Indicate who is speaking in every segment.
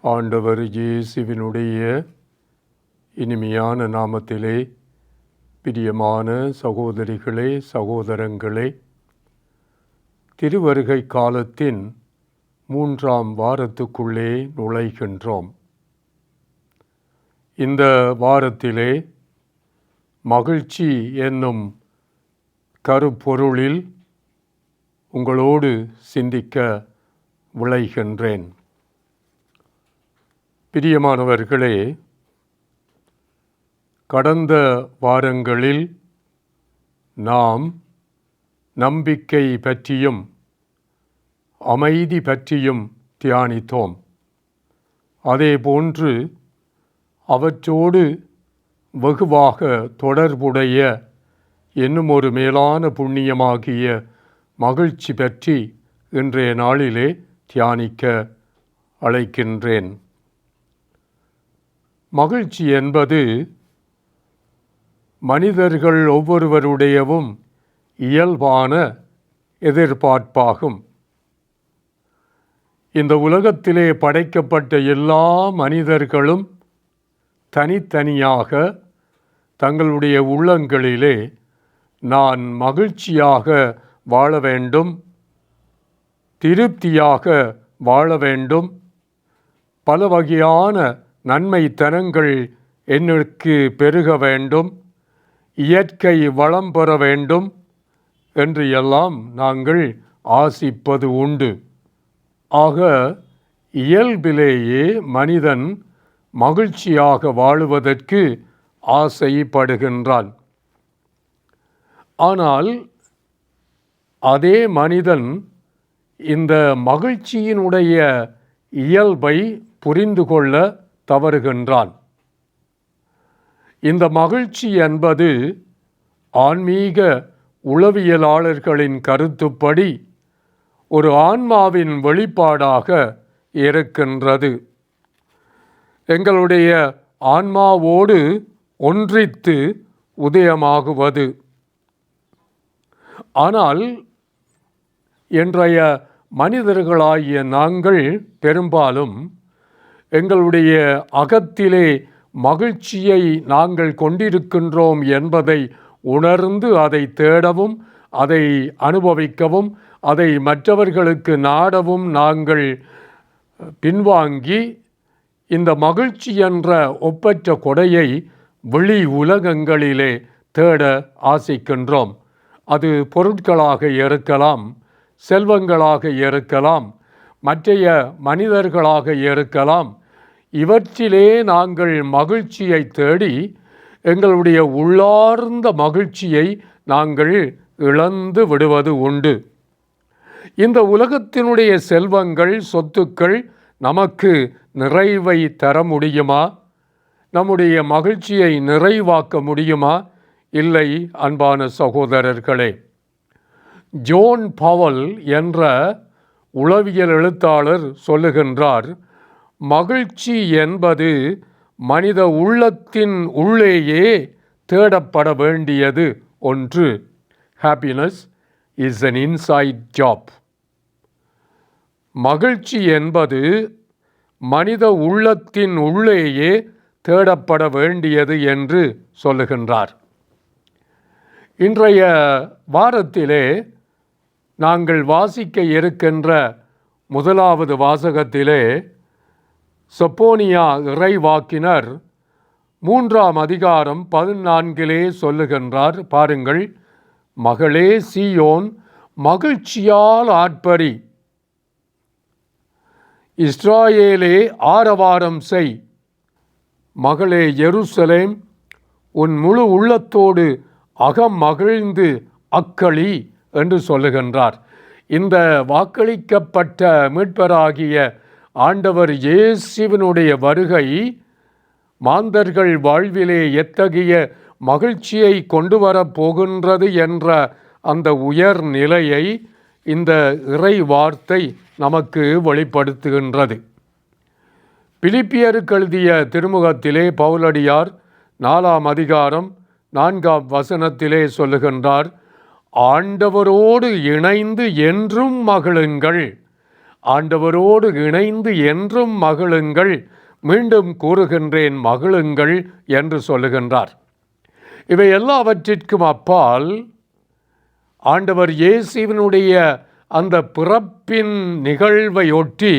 Speaker 1: ஆண்டவர் இயேசுவினுடைய இனிமையான நாமத்திலே பிரியமான சகோதரிகளே சகோதரங்களே திருவருகை காலத்தின் மூன்றாம் வாரத்துக்குள்ளே நுழைகின்றோம். இந்த வாரத்திலே மகிழ்ச்சி என்னும் கருப்பொருளில் உங்களோடு சிந்திக்க விளைகின்றேன். பிரியமானவர்களே கடந்த வாரங்களில் நாம் நம்பிக்கை பற்றியும் அமைதி பற்றியும் தியானித்தோம். அதேபோன்று அவற்றோடு வெகுவாக தொடர்புடைய என்னும் ஒரு மேலான புண்ணியமாகிய மகிழ்ச்சி பற்றி இன்றைய நாளிலே தியானிக்க அழைக்கின்றேன். மகிழ்ச்சி என்பது மனிதர்கள் ஒவ்வொருவருடையவும் இயல்பான எதிர்பார்ப்பாகும். இந்த உலகத்திலே படைக்கப்பட்ட எல்லா மனிதர்களும் தனித்தனியாக தங்களுடைய உள்ளங்களிலே நான் மகிழ்ச்சியாக வாழ வேண்டும் திருப்தியாக வாழ வேண்டும். பல வகையான நன்மை தனங்கள் என்னுக்கு பெருக வேண்டும் இயற்கை வளம் பெற வேண்டும் என்று எல்லாம் நாங்கள் ஆசிப்பது உண்டு. ஆக இயல்பிலேயே மனிதன் மகிழ்ச்சியாக வாழுவதற்கு ஆசைப்படுகின்றான். ஆனால் அதே மனிதன் இந்த மகிழ்ச்சியினுடைய இயல்பை புரிந்து கொள்ள தவறுகின்றான். இந்த மகிழ்ச்சி என்பது ஆன்மீக உளவியலாளர்களின் கருத்துப்படி ஒரு ஆன்மாவின் வெளிப்பாடாக இருக்கின்றது. எங்களுடைய ஆன்மாவோடு ஒன்றித்து உதயமாகுவது. ஆனால் இன்றைய மனிதர்களாகிய நாங்கள் பெரும்பாலும் எங்களுடைய அகத்திலே மகிழ்ச்சியை நாங்கள் கொண்டிருக்கின்றோம் என்பதை உணர்ந்து அதை தேடவும் அதை அனுபவிக்கவும் அதை மற்றவர்களுக்கு நாடவும் நாங்கள் பின்வாங்கி இந்த மகிழ்ச்சி என்ற ஒப்பற்ற கொடையை வெளி உலகங்களிலே தேட ஆசிக்கின்றோம். அது பொருட்களாக இருக்கலாம் செல்வங்களாக இருக்கலாம் மற்றைய மனிதர்களாக இருக்கலாம். இவற்றிலே நாங்கள் மகிழ்ச்சியை தேடி எங்களுடைய உள்ளார்ந்த மகிழ்ச்சியை நாங்கள் இழந்து விடுவது உண்டு. இந்த உலகத்தினுடைய செல்வங்கள் சொத்துக்கள் நமக்கு நிறைவை தர முடியுமா? நம்முடைய மகிழ்ச்சியை நிறைவாக்க முடியுமா? இல்லை அன்பான சகோதரர்களே. ஜோன் பவல் என்ற உளவியல் எழுத்தாளர் சொல்லுகின்றார் மகிழ்ச்சி என்பது மனித உள்ளத்தின் உள்ளேயே தேடப்பட வேண்டியது ஒன்று. Happiness is an inside job மகிழ்ச்சி என்பது மனித உள்ளத்தின் உள்ளேயே தேடப்பட வேண்டியது என்று சொல்லுகின்றார். இன்றைய வாரத்திலே நாங்கள் வாசிக்க இருக்கின்ற முதலாவது வாசகத்திலே சொப்போனியா இறைவாக்கினர் மூன்றாம் அதிகாரம் பதினான்கிலே சொல்லுகின்றார். பாருங்கள் மகளே சியோன் மகிழ்ச்சியால் ஆட்பரி இஸ்ராயேலே ஆரவாரம் செய். மகளே எருசலேம் உன் முழு உள்ளத்தோடு அகம் மகிழ்ந்து அக்களி. என்று சொல்லுகின்றார். இந்த வாக்களிக்கப்பட்ட மீட்பராகிய ஆண்டவர் இயேசுவினுடைய வருகை மாந்தர்கள் வாழ்விலே எத்தகைய மகிழ்ச்சியை கொண்டு வரப் போகின்றது என்ற அந்த உயர் நிலையை இந்த இறை வார்த்தை நமக்கு வெளிப்படுத்துகின்றது. பிலிப்பியருக்கு எழுதிய திருமுகத்திலே பவுலடியார் நாலாம் அதிகாரம் நான்காம் வசனத்திலே சொல்லுகின்றார் ஆண்டவரோடு இணைந்து என்றும் மகிழுங்கள். ஆண்டவரோடு இணைந்து என்றும் மகிழுங்கள். மீண்டும் கூறுகின்றேன் மகிழுங்கள் என்று சொல்லுகின்றார். இவை எல்லாவற்றிற்கும் அப்பால் ஆண்டவர் இயேசுவினுடைய அந்த பிறப்பின் நிகழ்வையொட்டி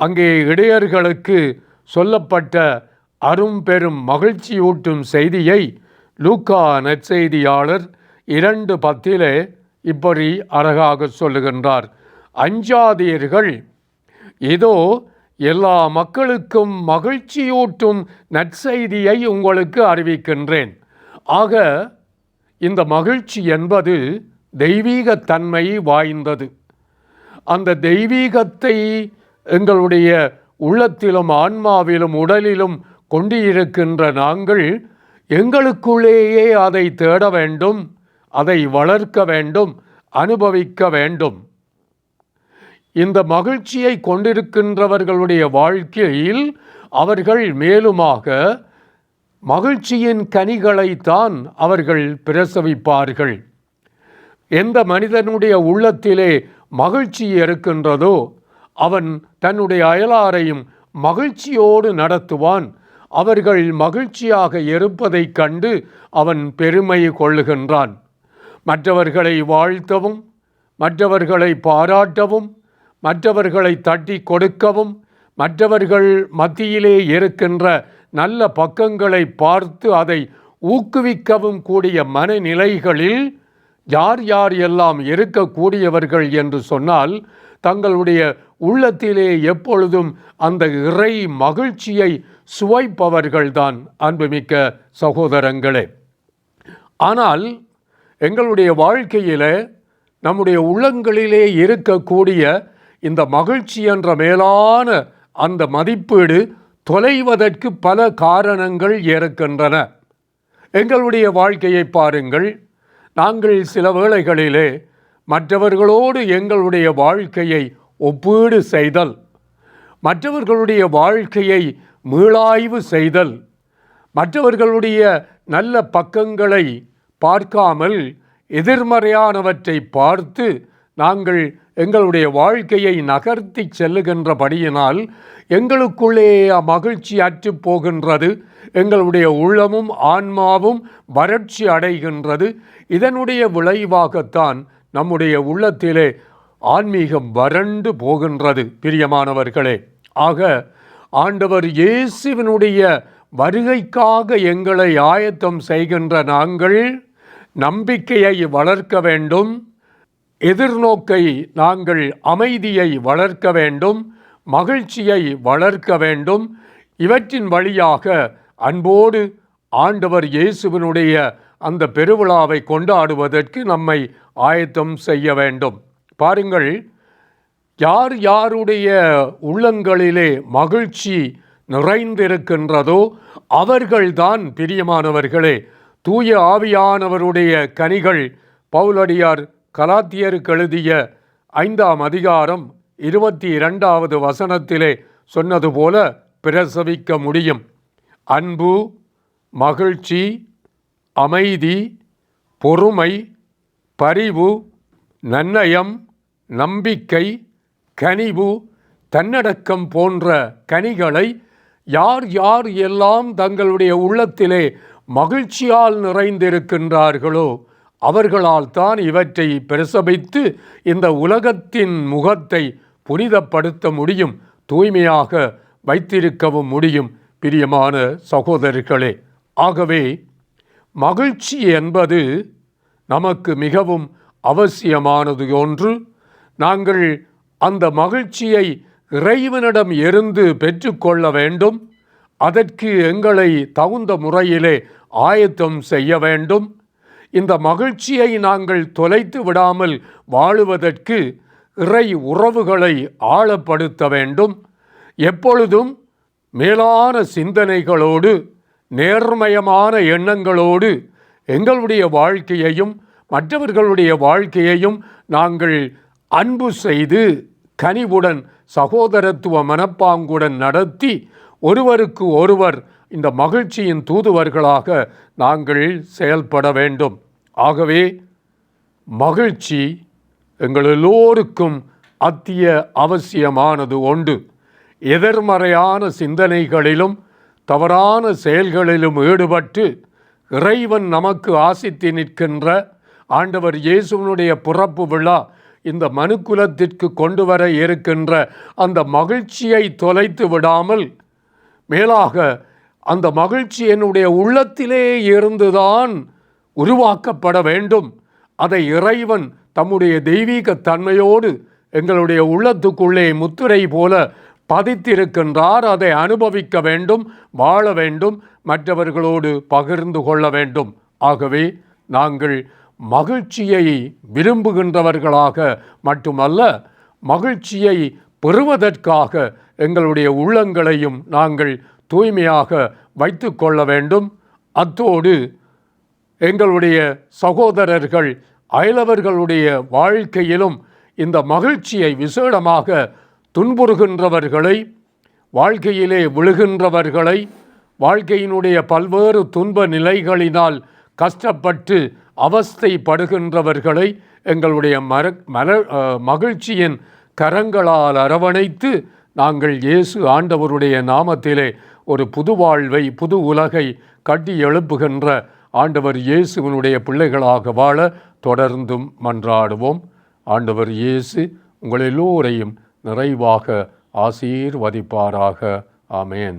Speaker 1: அங்கே இடையர்களுக்கு சொல்லப்பட்ட அரும்பெரும் மகிழ்ச்சியூட்டும் செய்தியை லூக்கா நற்செய்தியாளர் இரண்டு பத்திலே இப்படி அழகாக சொல்லுகின்றார். அஞ்சாதீர்கள். இதோ எல்லா மக்களுக்கும் மகிழ்ச்சியூட்டும் நற்செய்தியை உங்களுக்கு அறிவிக்கின்றேன். ஆக இந்த மகிழ்ச்சி என்பது தெய்வீகத்தன்மை வாய்ந்தது. அந்த தெய்வீகத்தை எங்களுடைய உள்ளத்திலும் ஆன்மாவிலும் உடலிலும் கொண்டிருக்கின்ற நாங்கள் எங்களுக்குள்ளேயே அதை தேட வேண்டும். அதை வளர்க்க வேண்டும் அனுபவிக்க வேண்டும். இந்த மகிழ்ச்சியை கொண்டிருக்கின்றவர்களுடைய வாழ்க்கையில் அவர்கள் மேலுமாக மகிழ்ச்சியின் கனிகளைத்தான் அவர்கள் பிரசவிப்பார்கள். எந்த மனிதனுடைய உள்ளத்திலே மகிழ்ச்சி இருக்கின்றதோ அவன் தன்னுடைய அயலாரையும் மகிழ்ச்சியோடு நடத்துவான். அவர்கள் மகிழ்ச்சியாக இருப்பதைக் கண்டு அவன் பெருமை கொள்ளுகின்றான். மற்றவர்களை வாழ்த்தவும் மற்றவர்களை பாராட்டவும் மற்றவர்களை தட்டி கொடுக்கவும் மற்றவர்கள் மத்தியிலே இருக்கின்ற நல்ல பக்கங்களை பார்த்து அதை ஊக்குவிக்கவும் கூடிய மனநிலைகளில் யார் யார் எல்லாம் இருக்கக்கூடியவர்கள் என்று சொன்னால் தங்களுடைய உள்ளத்திலே எப்பொழுதும் அந்த இறை மகிழ்ச்சியை சுவைப்பவர்கள்தான் அன்புமிக்க சகோதரங்களே. ஆனால் எங்களுடைய வாழ்க்கையிலே நம்முடைய உள்ளங்களிலே இருக்கக்கூடிய இந்த மகிழ்ச்சி என்ற மேலான அந்த மதிப்பீடு தொலைவதற்கு பல காரணங்கள் இருக்கின்றன. எங்களுடைய வாழ்க்கையை பாருங்கள். நாங்கள் சில வேளைகளிலே மற்றவர்களோடு எங்களுடைய வாழ்க்கையை ஒப்பீடு செய்தல் மற்றவர்களுடைய வாழ்க்கையை மீளாய்வு செய்தல் மற்றவர்களுடைய நல்ல பக்கங்களை பார்க்காமல் எதிர்மறையானவற்றை பார்த்து நாங்கள் எங்களுடைய வாழ்க்கையை நகர்த்தி செல்லுகின்றபடியினால் எங்களுக்குள்ளே மகிழ்ச்சி அற்று போகின்றது எங்களுடைய உள்ளமும் ஆன்மாவும் வறட்சி அடைகின்றது. இதனுடைய விளைவாகத்தான் நம்முடைய உள்ளத்திலே ஆன்மீகம் வறண்டு போகின்றது பிரியமானவர்களே. ஆக ஆண்டவர் இயேசுவினுடைய வருகைக்காக எங்களை ஆயத்தம் செய்கின்ற நாங்கள் நம்பிக்கையை வளர்க்க வேண்டும். எதிர்நோக்கை நாங்கள் அமைதியை வளர்க்க வேண்டும். மகிழ்ச்சியை வளர்க்க வேண்டும். இவற்றின் வழியாக அன்போடு ஆண்டவர் இயேசுவினுடைய அந்த பெருவிழாவை கொண்டாடுவதற்கு நம்மை ஆயத்தம் செய்ய வேண்டும். பாருங்கள் யார் யாருடைய உள்ளங்களிலே மகிழ்ச்சி நிறைந்திருக்கின்றதோ அவர்கள்தான் பிரியமானவர்களே. தூய ஆவியானவருடைய கனிகள் பவுலடியார் கலாத்தியருக்கு எழுதிய ஐந்தாம் அதிகாரம் இருபத்தி இரண்டாவது வசனத்திலே சொன்னது போல பிரசவிக்க முடியும். அன்பு மகிழ்ச்சி அமைதி பொறுமை பரிவு நன்னயம் நம்பிக்கை கனிவு தன்னடக்கம் போன்ற கனிகளை யார் யார் எல்லாம் தங்களுடைய உள்ளத்திலே மகிழ்ச்சியால் நிறைந்திருக்கின்றார்களோ அவர்களால் தான் இவற்றை பிரசபித்து இந்த உலகத்தின் முகத்தை புனிதப்படுத்த முடியும் தூய்மையாக வைத்திருக்கவும் முடியும் பிரியமான சகோதரர்களே. ஆகவே மகிழ்ச்சி என்பது நமக்கு மிகவும் அவசியமானது ஒன்று. நாங்கள் அந்த மகிழ்ச்சியை இறைவனிடம் இருந்து பெற்றுக்கொள்ள வேண்டும். அதற்கு எங்களை தகுந்த முறையிலே ஆயத்தம் செய்ய வேண்டும். இந்த மகிழ்ச்சியை நாங்கள் தொலைத்து விடாமல் வாழுவதற்கு இறை உறவுகளை ஆழப்படுத்த வேண்டும். எப்பொழுதும் மேலான சிந்தனைகளோடு நேர்மயமான எண்ணங்களோடு எங்களுடைய வாழ்க்கையையும் மற்றவர்களுடைய வாழ்க்கையையும் நாங்கள் அன்பு செய்து கனிவுடன் சகோதரத்துவ மனப்பாங்குடன் நடத்தி ஒருவருக்கு ஒருவர் இந்த மகிழ்ச்சியின் தூதுவர்களாக நாங்கள் செயல்பட வேண்டும். ஆகவே மகிழ்ச்சி எங்கள் எல்லோருக்கும் அத்திய அவசியமானது உண்டு எதிர்மறையான சிந்தனைகளிலும் தவறான செயல்களிலும் ஈடுபட்டு இறைவன் நமக்கு ஆசித்து நிற்கின்ற ஆண்டவர் இயேசுவனுடைய பிறப்பு விழா இந்த மனுக்குலத்திற்கு கொண்டு வர இருக்கின்ற அந்த மகிழ்ச்சியை தொலைத்து விடாமல் மேலாக அந்த மகிழ்ச்சி என்னுடைய உள்ளத்திலே இருந்துதான் உருவாக்கப்பட வேண்டும். அதை இறைவன் தம்முடைய தெய்வீக தன்மையோடு எங்களுடைய உள்ளத்துக்குள்ளே முத்திரை போல பதித்திருக்கின்றார். அதை அனுபவிக்க வேண்டும் வாழ வேண்டும் மற்றவர்களோடு பகிர்ந்து கொள்ள வேண்டும். ஆகவே நாங்கள் மகிழ்ச்சியை விரும்புகின்றவர்களாக மட்டுமல்ல மகிழ்ச்சியை பெறுவதற்காக எங்களுடைய உள்ளங்களையும் நாங்கள் தூய்மையாக வைத்து கொள்ள வேண்டும். அத்தோடு எங்களுடைய சகோதரர்கள் அயலவர்களுடைய வாழ்க்கையிலும் இந்த மகிழ்ச்சியை விசேடமாக துன்புறுகின்றவர்களை வாழ்க்கையிலே விழுகின்றவர்களை வாழ்க்கையினுடைய பல்வேறு துன்ப நிலைகளினால் கஷ்டப்பட்டு அவஸ்தைப்படுகின்றவர்களை எங்களுடைய மர மல மகிழ்ச்சியின் கரங்களால் அரவணைத்து நாங்கள் இயேசு ஆண்டவருடைய நாமத்திலே ஒரு புது வாழ்வை புது உலகை கட்டி எழுப்புகின்ற ஆண்டவர் இயேசுவனுடைய பிள்ளைகளாக வாழ தொடர்ந்தும் மன்றாடுவோம். ஆண்டவர் இயேசு உங்கள் எல்லோரையும் நிறைவாக ஆசீர்வதிப்பாராக. ஆமேன்.